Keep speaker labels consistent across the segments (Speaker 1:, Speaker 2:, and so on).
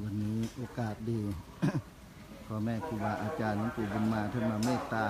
Speaker 1: วันนี้โอกาสดีพ่อแม่ครูบาอาจารย์หลวงปู่บุญมาท่านมาเมตตา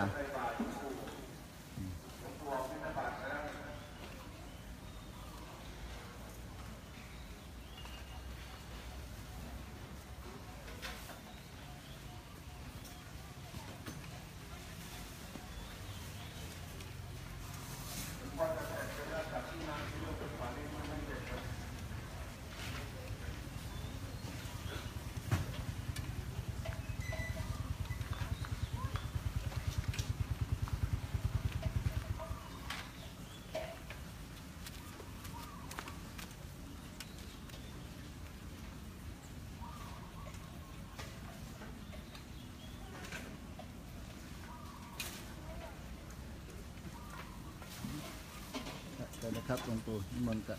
Speaker 1: เชิญนะครับหลวงปู่นิมนต์กับ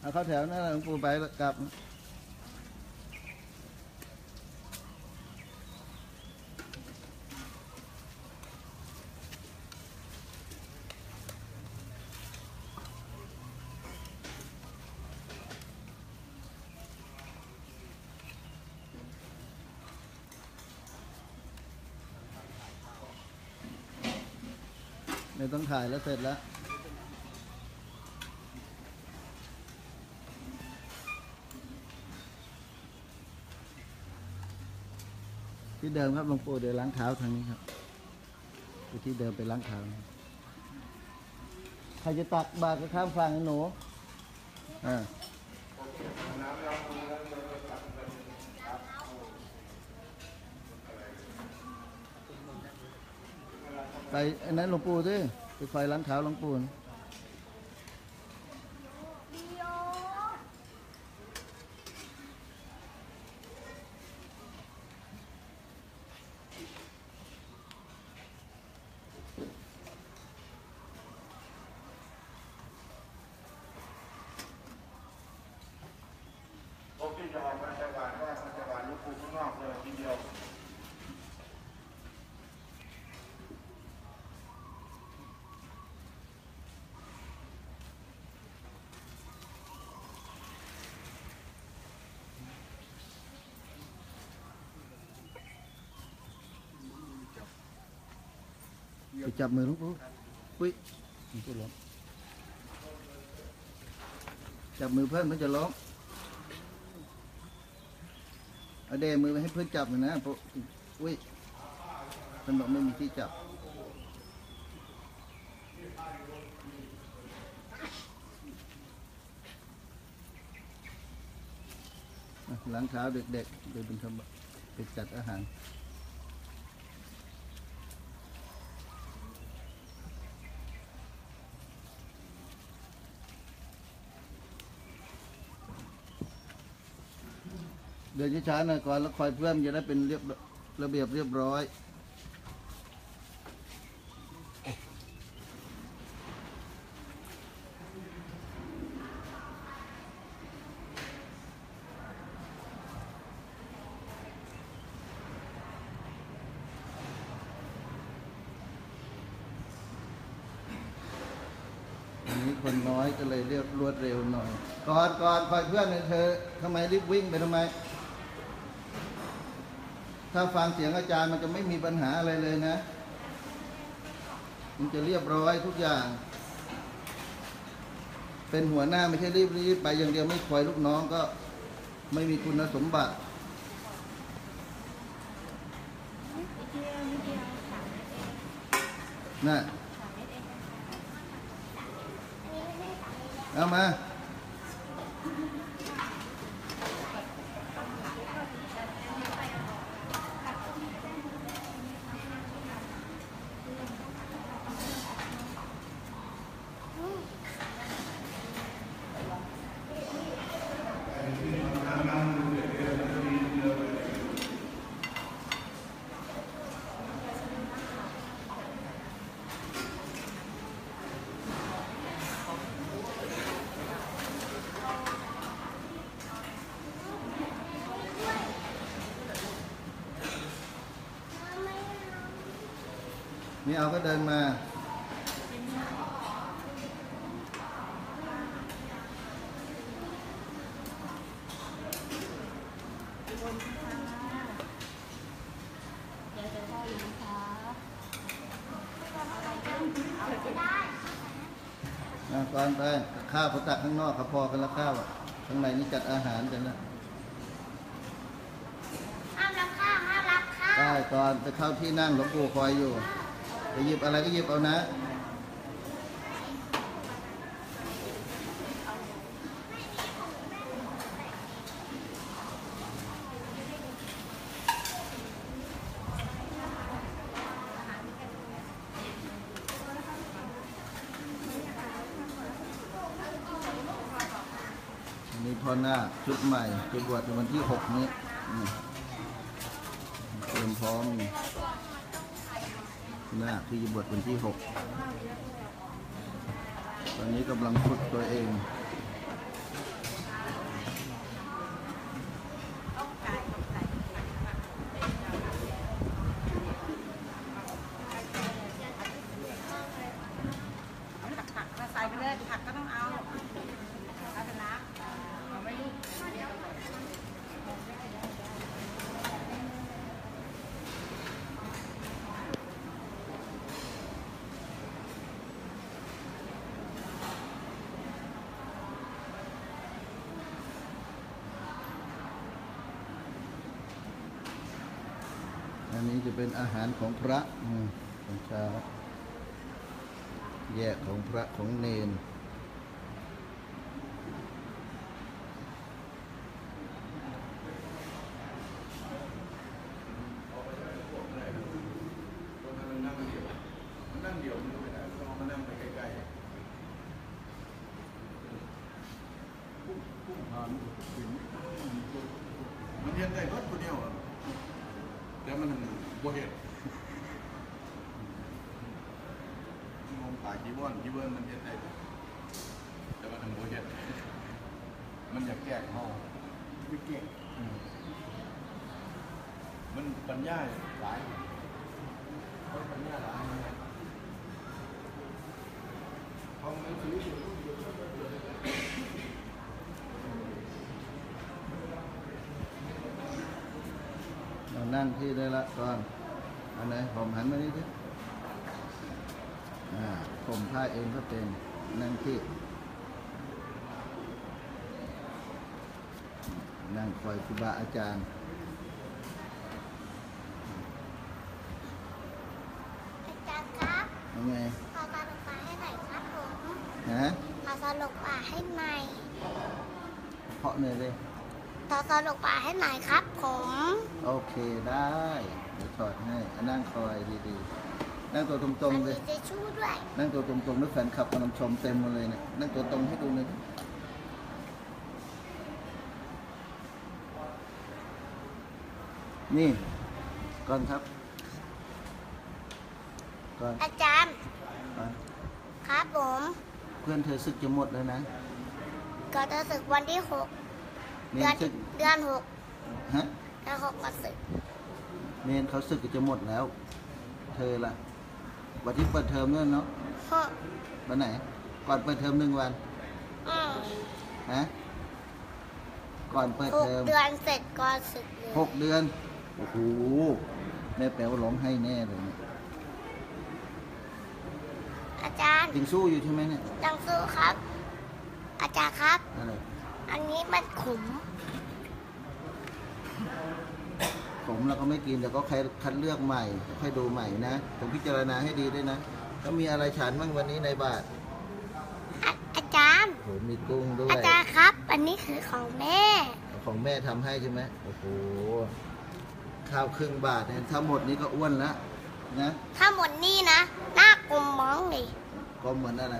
Speaker 1: เอาเข้าแถวนะหลวงปู่ไปกลับไม่ต้องถ่ายแล้วเสร็จแล้ว ที่เดิมครับหลวงปู่เดี๋ยวล้างเท้าทางนี้ครับไปที่เดิมไปล้างเท้าใครจะตักบาตรข้ามฝั่งหนูอ่าไปอันนั้นหลวงปู่สิไปคอยล้างเท้าหลวงปู่นะ
Speaker 2: ที่จะออกมาจากบ้านว่ามาจากบ้านลูกปูข้างนอกเลยทีเดียว
Speaker 1: ไปจับมือหลวงปู่ปุ้ยหลวงปู่ล้มจับมือเพื่อนมันจะล้ม เอาเดมือไปให้เพื่อนจับหน่อยนะปุ๊อุ้ยมันบอกไม่มีที่จับ หลังเท้าเด็กๆเดินเป็นคำไปจัดอาหาร เดินช้าๆหน่อยก่อนแล้วคอยเพื่อนจะได้เป็นเรียบระเบียบเรียบร้อยอันนี้คนน้อยก็เลยเรียบรวดเร็วหน่อยก่อนก่อนคอยเพื่อนเธอทำไมรีบวิ่งไปทำไม ถ้าฟังเสียงอาจารย์มันจะไม่มีปัญหาอะไรเลยนะ มันจะเรียบร้อยทุกอย่าง เป็นหัวหน้าไม่ใช่รีบรีบไปอย่างเดียวไม่คอยลูกน้องก็ไม่มีคุณสมบัติ
Speaker 3: น่ะเอา
Speaker 1: มา ไม่เอาก็เดินมาก่อนไปข้าวเขาตักข้างนอกเขาพอกันแล้วข้าวอะข้างในนี่จัดอาหารกันนะ
Speaker 3: ห้ามรับข้าวห้ารับข้าว
Speaker 1: ได้ตอนจะเข้าที่นั่งหลวงปู่คอยอยู่ จะหยิบอะไรก็หยิบเอานะ อันนี้พ่อหน้าชุดใหม่จะบวชในวันที่หกนี้อืมเตรียมพร้อม นี่หน้าคที่บวชวันที่หกตอนนี้กำลังฝึกตัวเอง
Speaker 4: ผักผักมาใส่ไปเลยผักก็ต้องเอาเอาชนะเอาไม่ลูก
Speaker 1: อั นี้จะเป็นอาหารของพระอืมตอนเช้า แยกของพระของเนน
Speaker 2: มันนั่งเดียวมันนั่งเดียวมันไม่ได้ต้องมานั่งไปใกล้ๆมันเรียนได้ก็คนเดียวอะแต่ มันบ่เห็นมองป่าจีบอนจีเบิร์นมันเรียนได้แต่ว่ามันบ่เห็นมันอยากแก้เขาไม่เก่งอืมมันปัญญาหลายคนปัญญาหลายนะห้องหนังสืออยู่รุ่นเดียวกัน
Speaker 1: เรา นั่งที่ได้ละก่อน อันไหนผมหันมานี่สิอ่าผมผ้าเองก็เป็นนั่งที่ นั่งคอยครูบาอาจารย์
Speaker 3: อาจารย์ครับ
Speaker 1: ยังไง
Speaker 3: ขอสรุปป่าให้หน่อยครับผม
Speaker 1: ฮะ
Speaker 3: ขอสรุปป่าให้หน่อย
Speaker 1: เพาะเนยเลย
Speaker 3: ขอสรุปป่าให้หน่อยครับผม
Speaker 1: โอเคได้ เดี๋ยวถอดให้อะนั่งคอยดีๆ นั่งตัวตรงๆเลย
Speaker 3: มีเจชู่ด้วย
Speaker 1: นั่งตัวตรงๆแล้วแฟนคลับกำลังชมเต็มหมาเลยเนี่ยนั่งตัวตรงให้ดูหน่อยดินี่ก่อนครับก่อน
Speaker 3: อาจารย์
Speaker 1: ก่อน
Speaker 3: ครับผม
Speaker 1: เพื่อนเธอซึกจะหมดแล้วนะ
Speaker 3: ก็จะศึกวันที่หก
Speaker 1: เน
Speaker 3: เดือน
Speaker 1: นซึก
Speaker 3: เดือนหก
Speaker 1: ฮะ
Speaker 3: เดือนหกก็ศึก
Speaker 1: เนนเขาซึกจะหมดแล้ว เธอล่ะวันที่เปิดเทอมนั่นเนาะ
Speaker 3: หก
Speaker 1: วันไหน ก่อนเปิดเทอมหนึ่งวัน
Speaker 3: อืม
Speaker 1: ฮะก่อนเปิด
Speaker 3: หก
Speaker 1: เทอม
Speaker 3: เดือนเสร็จก็ศึกเลย
Speaker 1: หกเดือนโอ้โหแม่แป๋วร้องให้แน่เลยเนี่ย
Speaker 3: อาจารย์
Speaker 1: ยังสู้อยู่ใช่ไหมเนี่ย
Speaker 3: จังสู้ครับ อาจารย์ครับ
Speaker 1: อะไร
Speaker 3: อันนี้มันขม
Speaker 1: ผมเราก็ไม่กินแต่ก็ใครคัดเลือกใหม่ค่อยดูใหม่นะต้องพิจารณาให้ดีด้วยนะก็มีอะไรฉันบ้างวันนี้ในบาท
Speaker 3: อาอาจารย์
Speaker 1: โอ้โหมีกุ้งด้วย
Speaker 3: อาจารย์ครับ อันนี้คือของแม่
Speaker 1: ของแม่ทำให้ใช่ไหมโอ้โหข้าวครึ่งบาทเนี่ยถ้าหมดนี้ก็อ้วนแล้วนะ
Speaker 3: ถ้าหมดนี่นะหน้ากลมมองเลย
Speaker 1: ก็เหมือนอะไร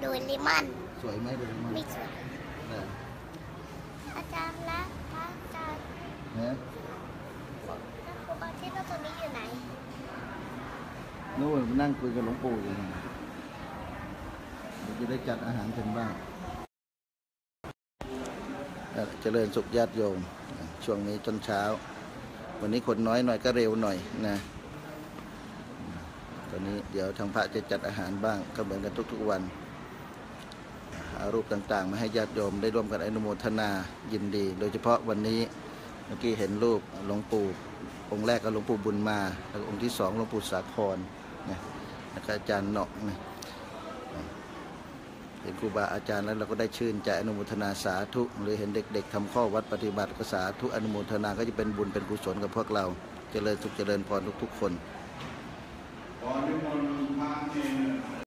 Speaker 3: โดยลิมัน
Speaker 1: สวยไหมดูมัน
Speaker 3: ไม่สวย
Speaker 1: เออ
Speaker 3: อา จารย์ละพระอาจารย์
Speaker 1: นะ
Speaker 3: แล้วครูบาที่นั่นตัวนี้อยู่ไหน
Speaker 1: นู่นมานั่งคุยกับหลวงปู่อยู่นะเดี๋ยวจะได้จัดอาหารกันบ้างเอ่อเจริญสุขญาติโยม ช่วงนี้จนเช้า วันนี้คนน้อยหน่อยก็เร็วหน่อยนะตอนนี้เดี๋ยวทางพระจะจัดอาหารบ้างก็เหมือนกันทุกๆวันเอา รูปต่างๆ มาให้ญาติโยมได้ร่วมกันอนุโมทนายินดี โดยเฉพาะวันนี้เมื่อกี้เห็นรูปหลวงปู่องค์แรกก็หลวงปู่บุญมาแล้วองค์ที่สองหลวงปู่สาครนะแล้วก็อาจารย์เนาะนะเห็นครูบาอาจารย์แล้วเราก็ได้ชื่นใจอนุโมทนาสาธุ หรือเห็นเด็ก ๆทำข้อวัดปฏิบัติก็สาธุอนุโมทนาก็จะเป็นบุญเป็นกุศลกับพวกเรา เจริญสุขเจริญพรทุกๆคน
Speaker 2: ขอนิมนต์